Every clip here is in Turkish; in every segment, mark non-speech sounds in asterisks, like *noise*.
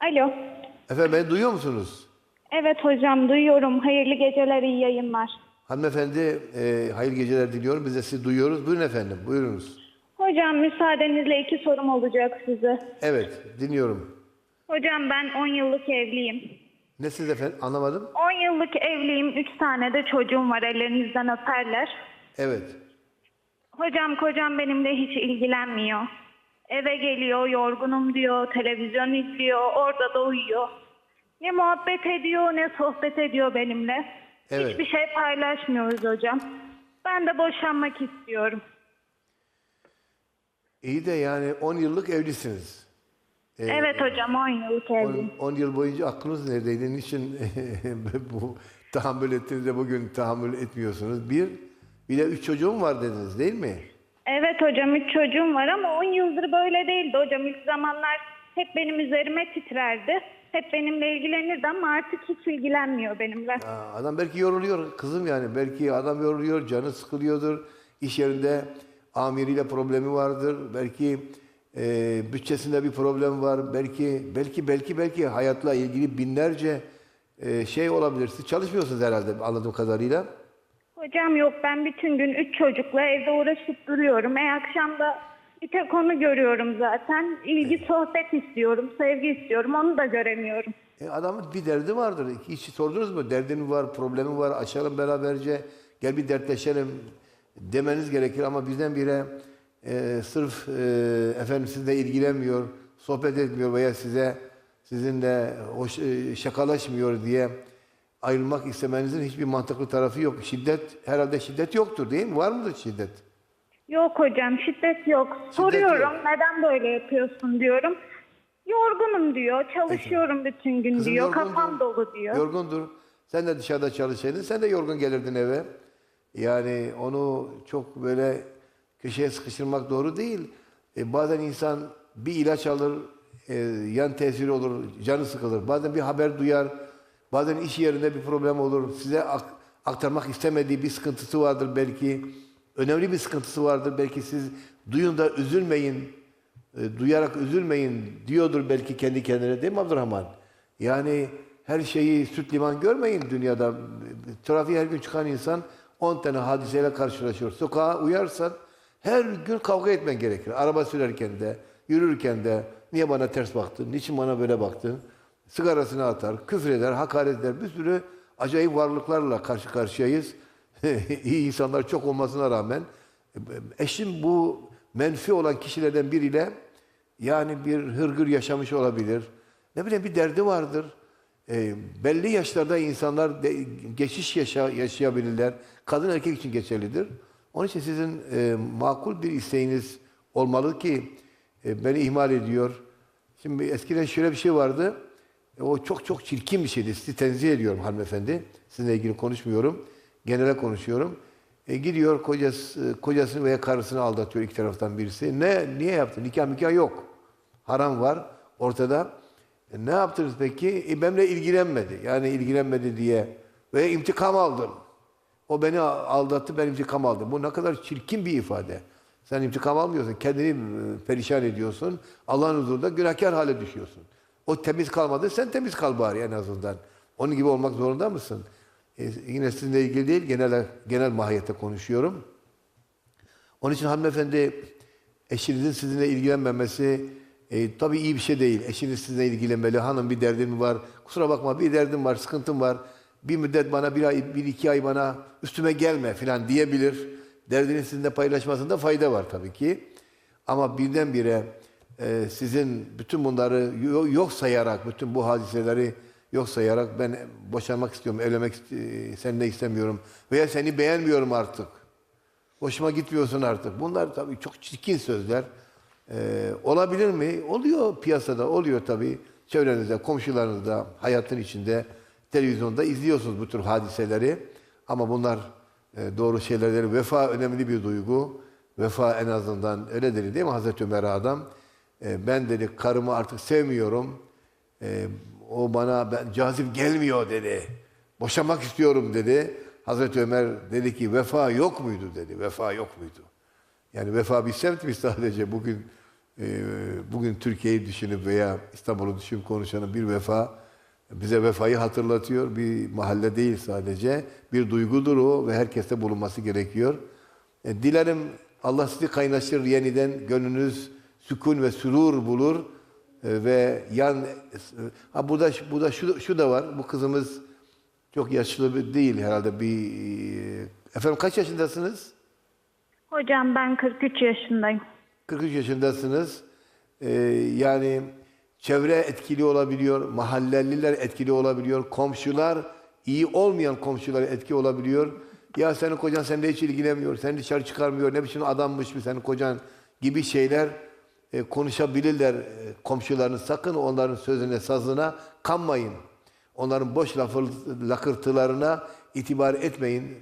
Alo. Efendim beni duyuyor musunuz? Evet hocam duyuyorum. Hayırlı geceler, iyi yayınlar. Hanımefendi e, hayırlı geceler diliyorum. Biz de sizi duyuyoruz. Buyurun efendim, buyurunuz. Hocam müsaadenizle iki sorum olacak size. Evet, dinliyorum. Hocam ben 10 yıllık evliyim. Ne siz efendim? Anlamadım. 10 yıllık evliyim. 3 tane de çocuğum var. Ellerinizden öperler. Evet. Hocam kocam benimle hiç ilgilenmiyor. Eve geliyor, yorgunum diyor, televizyon izliyor, orada da uyuyor. Ne muhabbet ediyor ne sohbet ediyor benimle. Evet. Hiçbir şey paylaşmıyoruz hocam. Ben de boşanmak istiyorum. İyi de yani 10 yıllık evlisiniz. evet hocam 10 yıllık evliyim. 10 yıl boyunca aklınız neredeydi? Niçin *laughs* bu tahammül ettiniz de bugün tahammül etmiyorsunuz? Bir, bir de üç çocuğum var dediniz değil mi? Evet hocam 3 çocuğum var ama 10 yıldır böyle değildi hocam. İlk zamanlar hep benim üzerime titrerdi. Hep benimle ilgilenirdi ama artık hiç ilgilenmiyor benimle. Aa, Adam belki yoruluyor kızım yani. Belki adam yoruluyor, canı sıkılıyordur. İş yerinde amiriyle problemi vardır. Belki e, bütçesinde bir problem var. Belki belki belki belki hayatla ilgili binlerce e, şey olabilir. Siz çalışmıyorsunuz herhalde anladığım kadarıyla. Hocam yok ben bütün gün 3 çocukla evde uğraşıp duruyorum. E akşam da bir tek onu görüyorum zaten. İlgi sohbet istiyorum, sevgi istiyorum. Onu da göremiyorum. E, adamın bir derdi vardır. Hiç sordunuz mu? Derdin mi var, problemi var, açalım beraberce, gel bir dertleşelim demeniz gerekir. Ama birdenbire e, sırf e, efendim sizinle ilgilenmiyor, sohbet etmiyor veya size sizinle hoş, e, şakalaşmıyor diye ayrılmak istemenizin hiçbir mantıklı tarafı yok. Şiddet, herhalde şiddet yoktur değil mi? Var mıdır şiddet? Yok hocam şiddet yok. Soruyorum neden böyle yapıyorsun diyorum. Yorgunum diyor, çalışıyorum bütün gün Kızım diyor, yorgundur. kafam dolu diyor. Yorgundur. Sen de dışarıda çalışsaydın, sen de yorgun gelirdin eve. Yani onu çok böyle köşeye sıkıştırmak doğru değil. E, bazen insan bir ilaç alır, e, yan tesiri olur, canı sıkılır. Bazen bir haber duyar, bazen iş yerinde bir problem olur. Size ak- aktarmak istemediği bir sıkıntısı vardır belki. Önemli bir sıkıntısı vardır. Belki siz duyun da üzülmeyin, e, duyarak üzülmeyin diyordur belki kendi kendine değil mi Abdurrahman? Yani her şeyi süt liman görmeyin dünyada. Trafiğe her gün çıkan insan 10 tane hadiseyle karşılaşıyor. Sokağa uyarsan her gün kavga etmen gerekir. Araba sürerken de, yürürken de niye bana ters baktın, niçin bana böyle baktın? Sigarasını atar, küfür eder, hakaret eder. Bir sürü acayip varlıklarla karşı karşıyayız. *laughs* İyi insanlar çok olmasına rağmen eşim bu menfi olan kişilerden biriyle yani bir hırgür yaşamış olabilir. Ne bileyim bir derdi vardır. Ee, belli yaşlarda insanlar de- geçiş yaşa, yaşayabilirler. Kadın erkek için geçerlidir. Onun için sizin e, makul bir isteğiniz olmalı ki e, beni ihmal ediyor. Şimdi eskiden şöyle bir şey vardı. E, o çok çok çirkin bir şeydi. Sizi tenzih ediyorum hanımefendi. Sizinle ilgili konuşmuyorum. Genele konuşuyorum. E, gidiyor kocası, kocasını veya karısını aldatıyor iki taraftan birisi. Ne niye yaptı? Nikah nikah yok. Haram var ortada. E, ne yaptınız peki? E, benimle ilgilenmedi. Yani ilgilenmedi diye. Veya intikam aldım. O beni aldattı, ben intikam aldım. Bu ne kadar çirkin bir ifade. Sen intikam almıyorsun, kendini e, perişan ediyorsun. Allah'ın huzurunda günahkar hale düşüyorsun. O temiz kalmadı, sen temiz kal bari en azından. Onun gibi olmak zorunda mısın? E, yine sizinle ilgili değil, genel, genel mahiyette konuşuyorum. Onun için hanımefendi eşinizin sizinle ilgilenmemesi e, tabii iyi bir şey değil. Eşiniz sizinle ilgilenmeli. Hanım bir derdin var. Kusura bakma bir derdim var, sıkıntım var. Bir müddet bana bir ay, bir iki ay bana üstüme gelme falan diyebilir. Derdini sizinle paylaşmasında fayda var tabii ki. Ama birdenbire e, sizin bütün bunları yo- yok sayarak, bütün bu hadiseleri yok sayarak ben boşanmak istiyorum, evlenmek e, seninle istemiyorum veya seni beğenmiyorum artık. Hoşuma gitmiyorsun artık. Bunlar tabii çok çirkin sözler. Ee, olabilir mi? Oluyor piyasada, oluyor tabii. Çevrenizde, komşularınızda, hayatın içinde, televizyonda izliyorsunuz bu tür hadiseleri. Ama bunlar e, doğru şeyler değil. Vefa önemli bir duygu. Vefa en azından öyle dedi değil mi Hazreti Ömer adam? E, ben dedi karımı artık sevmiyorum. E, o bana ben, cazip gelmiyor dedi. Boşanmak istiyorum dedi. Hazreti Ömer dedi ki vefa yok muydu dedi. Vefa yok muydu? Yani vefa bir semt mi sadece bugün e, bugün Türkiye'yi düşünüp veya İstanbul'u düşünüp konuşanın bir vefa bize vefayı hatırlatıyor. Bir mahalle değil sadece. Bir duygudur o ve herkeste bulunması gerekiyor. E, dilerim Allah sizi kaynaştırır yeniden. Gönlünüz sükun ve sürur bulur. E, ve yan ha burada burada şu, şu da var. Bu kızımız çok yaşlı bir- değil herhalde bir e, efendim kaç yaşındasınız? Hocam ben 43 yaşındayım. 43 yaşındasınız. Ee, yani çevre etkili olabiliyor, mahalleliler etkili olabiliyor, komşular, iyi olmayan komşular etki olabiliyor. Ya senin kocan seninle hiç ilgilenmiyor, seni dışarı çıkarmıyor, ne biçim adammış mı senin kocan gibi şeyler e, konuşabilirler e, komşularınız. Sakın onların sözüne, sazına kanmayın. Onların boş lafı, lakırtılarına itibar etmeyin.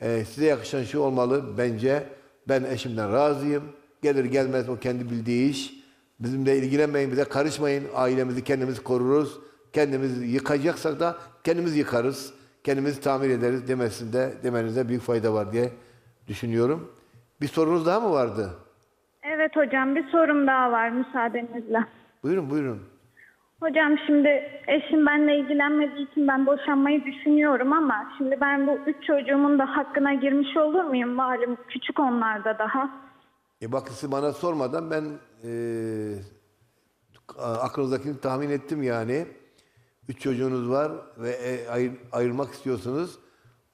Ee, size yakışan şu olmalı bence. Ben eşimden razıyım. Gelir gelmez o kendi bildiği iş. Bizimle ilgilenmeyin, bize karışmayın. Ailemizi kendimiz koruruz. Kendimiz yıkacaksak da kendimiz yıkarız. Kendimiz tamir ederiz demesinde, demenizde büyük fayda var diye düşünüyorum. Bir sorunuz daha mı vardı? Evet hocam bir sorum daha var müsaadenizle. Buyurun buyurun. Hocam şimdi eşim benimle ilgilenmediği için ben boşanmayı düşünüyorum ama şimdi ben bu üç çocuğumun da hakkına girmiş olur muyum? Malum küçük onlar da daha. E bak siz bana sormadan ben e, aklınızdakini tahmin ettim yani. Üç çocuğunuz var ve e, ayır- ayırmak istiyorsunuz.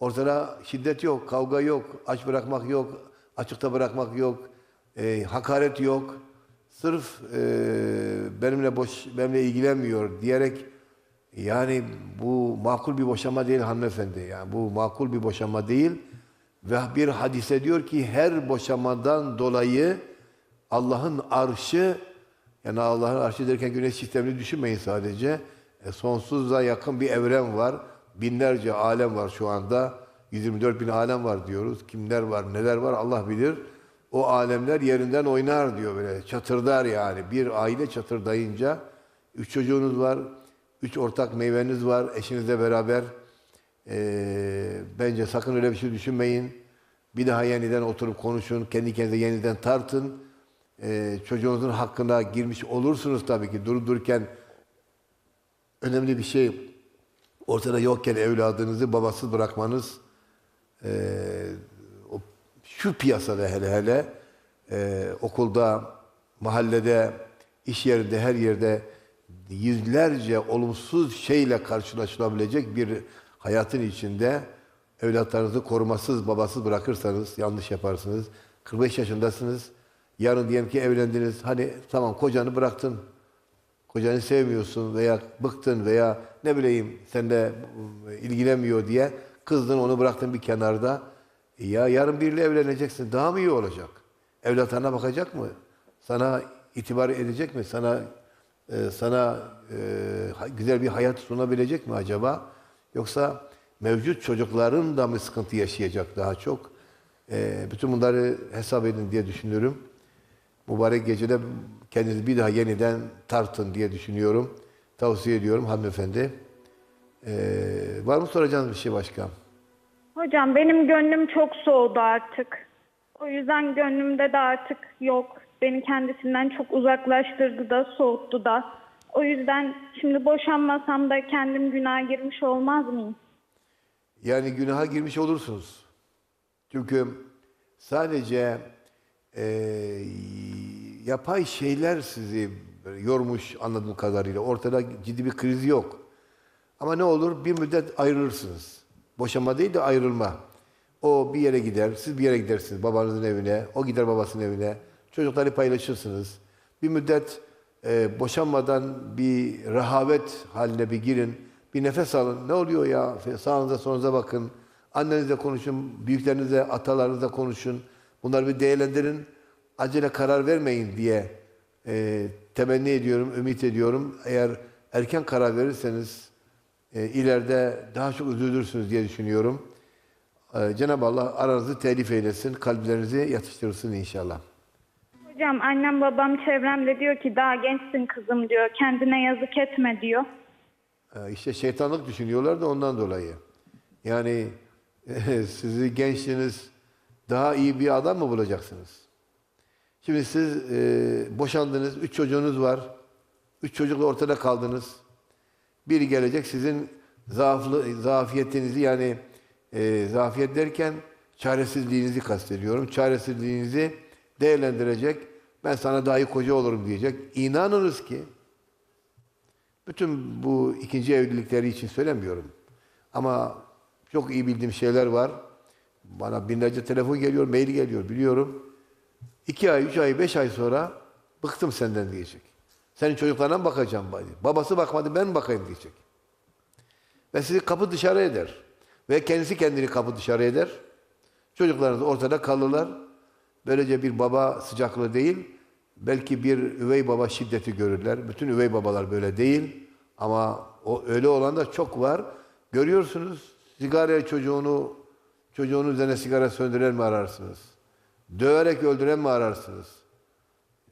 Ortada şiddet yok, kavga yok, aç bırakmak yok, açıkta bırakmak yok, e, hakaret yok. Sırf e, benimle boş, benimle ilgilenmiyor diyerek yani bu makul bir boşanma değil hanımefendi. Yani bu makul bir boşanma değil. Ve bir hadise diyor ki her boşanmadan dolayı Allah'ın arşı yani Allah'ın arşı derken güneş sistemini düşünmeyin sadece. E, sonsuza yakın bir evren var. Binlerce alem var şu anda. 124 bin alem var diyoruz. Kimler var, neler var Allah bilir. O alemler yerinden oynar diyor böyle. Çatırdar yani. Bir aile çatırdayınca. Üç çocuğunuz var. Üç ortak meyveniz var. Eşinizle beraber. Ee, bence sakın öyle bir şey düşünmeyin. Bir daha yeniden oturup konuşun. Kendi kendinize yeniden tartın. Ee, çocuğunuzun hakkına girmiş olursunuz tabii ki. Durup dururken önemli bir şey ortada yokken evladınızı babasız bırakmanız o, şu piyasada hele hele eee, okulda, mahallede, iş yerinde, her yerde yüzlerce olumsuz şeyle karşılaşılabilecek bir hayatın içinde evlatlarınızı korumasız, babasız bırakırsanız yanlış yaparsınız. 45 yaşındasınız. Yarın diyelim ki evlendiniz. Hani tamam kocanı bıraktın. Kocanı sevmiyorsun veya bıktın veya ne bileyim seninle ilgilenmiyor diye kızdın onu bıraktın bir kenarda. E ya yarın biriyle evleneceksin. Daha mı iyi olacak? Evlatlarına bakacak mı? Sana itibar edecek mi? Sana e, sana e, güzel bir hayat sunabilecek mi acaba? Yoksa mevcut çocukların da mı sıkıntı yaşayacak daha çok? E, bütün bunları hesap edin diye düşünüyorum. Mübarek gecede kendinizi bir daha yeniden tartın diye düşünüyorum. Tavsiye ediyorum hanımefendi. Ee, var mı soracağınız bir şey başka? Hocam benim gönlüm çok soğudu artık. O yüzden gönlümde de artık yok. Beni kendisinden çok uzaklaştırdı da soğuttu da. O yüzden şimdi boşanmasam da kendim günah girmiş olmaz mıyım? Yani günaha girmiş olursunuz. Çünkü sadece e, yapay şeyler sizi yormuş anladığım kadarıyla. Ortada ciddi bir kriz yok. Ama ne olur bir müddet ayrılırsınız. Boşanma değil de ayrılma. O bir yere gider, siz bir yere gidersiniz babanızın evine, o gider babasının evine. Çocukları paylaşırsınız. Bir müddet e, boşanmadan bir rehavet haline bir girin. Bir nefes alın. Ne oluyor ya? Sağınıza solunuza bakın. Annenizle konuşun, büyüklerinizle, atalarınızla konuşun. Bunları bir değerlendirin. Acele karar vermeyin diye e, temenni ediyorum, ümit ediyorum. Eğer erken karar verirseniz e, ileride daha çok üzülürsünüz diye düşünüyorum. E, Cenab-ı Allah aranızı telif eylesin, kalplerinizi yatıştırsın inşallah. Hocam annem babam çevremde diyor ki daha gençsin kızım diyor. Kendine yazık etme diyor. E, İşte şeytanlık düşünüyorlar da ondan dolayı. Yani *laughs* sizi gençliğiniz daha iyi bir adam mı bulacaksınız? Şimdi siz e, boşandınız, üç çocuğunuz var. Üç çocukla ortada kaldınız. Biri gelecek sizin zaaflı, zafiyetinizi yani e, zafiyet derken çaresizliğinizi kastediyorum. Çaresizliğinizi değerlendirecek. Ben sana daha iyi koca olurum diyecek. İnanınız ki bütün bu ikinci evlilikleri için söylemiyorum. Ama çok iyi bildiğim şeyler var. Bana binlerce telefon geliyor, mail geliyor biliyorum. İki ay, üç ay, beş ay sonra bıktım senden diyecek. Senin çocuklarına mı bakacağım? Babası bakmadı ben bakayım diyecek. Ve sizi kapı dışarı eder. Ve kendisi kendini kapı dışarı eder. Çocuklarınız ortada kalırlar. Böylece bir baba sıcaklığı değil, belki bir üvey baba şiddeti görürler. Bütün üvey babalar böyle değil. Ama o öyle olan da çok var. Görüyorsunuz sigara çocuğunu çocuğunun üzerine sigara söndüren mi ararsınız? Döverek öldüren mi ararsınız?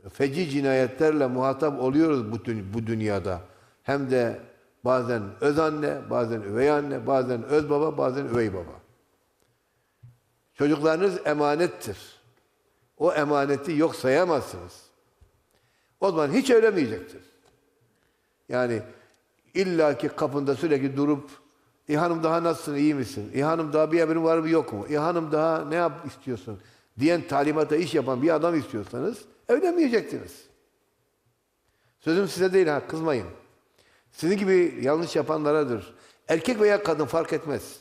Feci cinayetlerle muhatap oluyoruz dü- bu dünyada. Hem de bazen öz anne, bazen üvey anne, bazen öz baba, bazen üvey baba. Çocuklarınız emanettir. O emaneti yok sayamazsınız. O zaman hiç evlenmeyecektir. Yani illaki kapında sürekli durup İ hanım daha nasılsın, iyi misin? İ hanım daha bir haberin var mı yok mu? İ hanım daha ne yap istiyorsun? Diyen talimata iş yapan bir adam istiyorsanız evlenmeyecektiniz. Sözüm size değil ha kızmayın. Sizin gibi yanlış yapanlaradır. Erkek veya kadın fark etmez.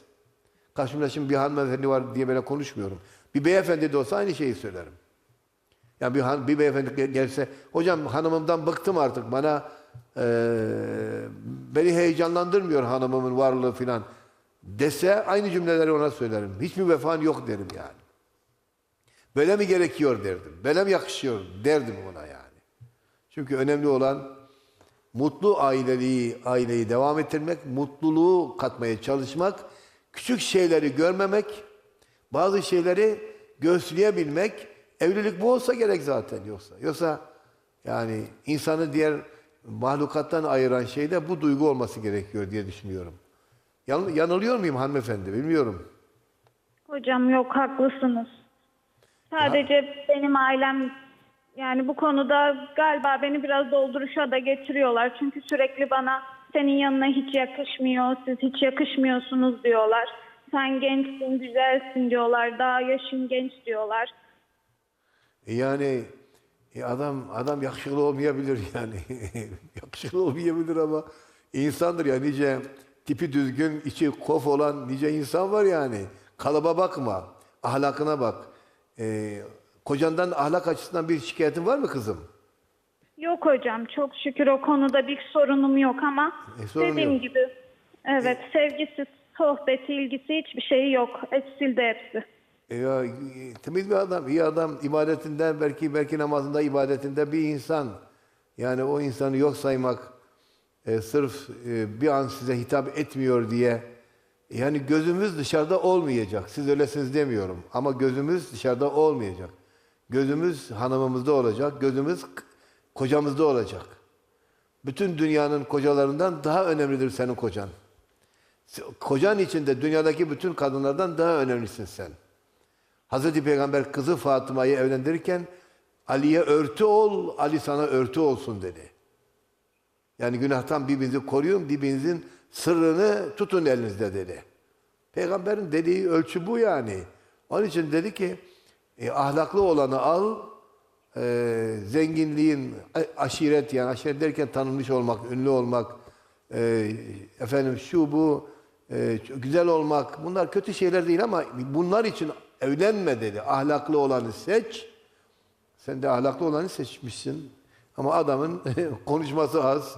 Karşımda şimdi bir hanımefendi var diye böyle konuşmuyorum. Bir beyefendi de olsa aynı şeyi söylerim. Yani bir, han, bir beyefendi gel- gelse, hocam hanımımdan bıktım artık bana eee, beni heyecanlandırmıyor hanımımın varlığı filan dese aynı cümleleri ona söylerim. Hiçbir vefan yok derim yani. Böyle mi gerekiyor derdim. Böyle mi yakışıyor derdim ona yani. Çünkü önemli olan mutlu aileliği, aileyi devam ettirmek, mutluluğu katmaya çalışmak, küçük şeyleri görmemek, bazı şeyleri göğüsleyebilmek, evlilik bu olsa gerek zaten yoksa. Yoksa yani insanı diğer mahlukattan ayıran şey de bu duygu olması gerekiyor diye düşünüyorum. Yan- yanılıyor muyum hanımefendi bilmiyorum. Hocam yok haklısınız. Sadece benim ailem yani bu konuda galiba beni biraz dolduruşa da getiriyorlar. Çünkü sürekli bana senin yanına hiç yakışmıyor, siz hiç yakışmıyorsunuz diyorlar. Sen gençsin, güzelsin diyorlar. Daha yaşın genç diyorlar. E Yani e adam adam yakışıklı olmayabilir *laughs* yani. yakışıklı olmayabilir ama insandır ya nice tipi düzgün, içi kof olan nice insan var yani. Kalıba bakma, ahlakına bak. E, kocandan ahlak açısından bir şikayetin var mı kızım? Yok hocam çok şükür o konuda bir sorunum yok ama E, sorun dediğim yok. gibi evet sevgisi, sohbeti, ilgisi hiçbir şeyi yok. Eksildi hepsi. E ya, e, temiz bir adam, iyi adam, ibadetinden belki belki namazında ibadetinde bir insan. Yani o insanı yok saymak, e, sırf e, bir an size hitap etmiyor diye. Yani gözümüz dışarıda olmayacak. Siz öylesiniz demiyorum. Ama gözümüz dışarıda olmayacak. Gözümüz hanımımızda olacak. Gözümüz kocamızda olacak. Bütün dünyanın kocalarından daha önemlidir senin kocan. Kocan içinde dünyadaki bütün kadınlardan daha önemlisin sen. Hazreti Peygamber kızı Fatıma'yı evlendirirken Ali'ye örtü ol, Ali sana örtü olsun dedi. Yani günahtan birbirinizi koruyun, birbirinizin sırrını tutun elinizde dedi. Peygamberin dediği ölçü bu yani. Onun için dedi ki e, ahlaklı olanı al, e, zenginliğin, a- aşiret yani aşiret derken tanınmış olmak, ünlü olmak, e, efendim şu bu, e, güzel olmak bunlar kötü şeyler değil ama bunlar için evlenme dedi. Ahlaklı olanı seç. Sen de ahlaklı olanı seçmişsin. Ama adamın *laughs* konuşması az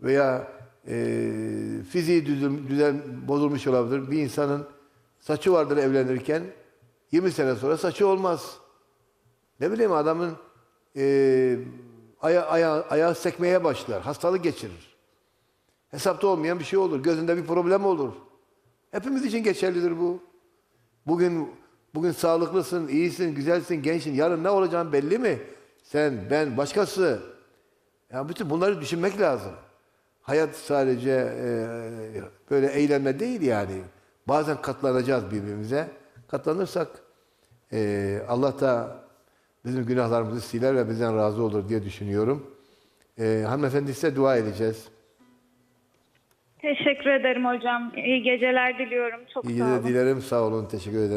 veya e, fiziği düzül, düzen bozulmuş olabilir. Bir insanın saçı vardır evlenirken 20 sene sonra saçı olmaz. Ne bileyim adamın e, aya, aya, ayağı sekmeye başlar. Hastalık geçirir. Hesapta olmayan bir şey olur. Gözünde bir problem olur. Hepimiz için geçerlidir bu. Bugün bugün sağlıklısın, iyisin, güzelsin, gençsin. Yarın ne olacağın belli mi? Sen, ben, başkası. Ya bütün bunları düşünmek lazım. Hayat sadece e, böyle eğlenme değil yani. Bazen katlanacağız birbirimize. Katlanırsak e, Allah da bizim günahlarımızı siler ve bizden razı olur diye düşünüyorum. Ee, hanımefendi size dua edeceğiz. Teşekkür ederim hocam. İyi geceler diliyorum. Çok İyi sağ olun. geceler dilerim. Sağ olun. Teşekkür ederim.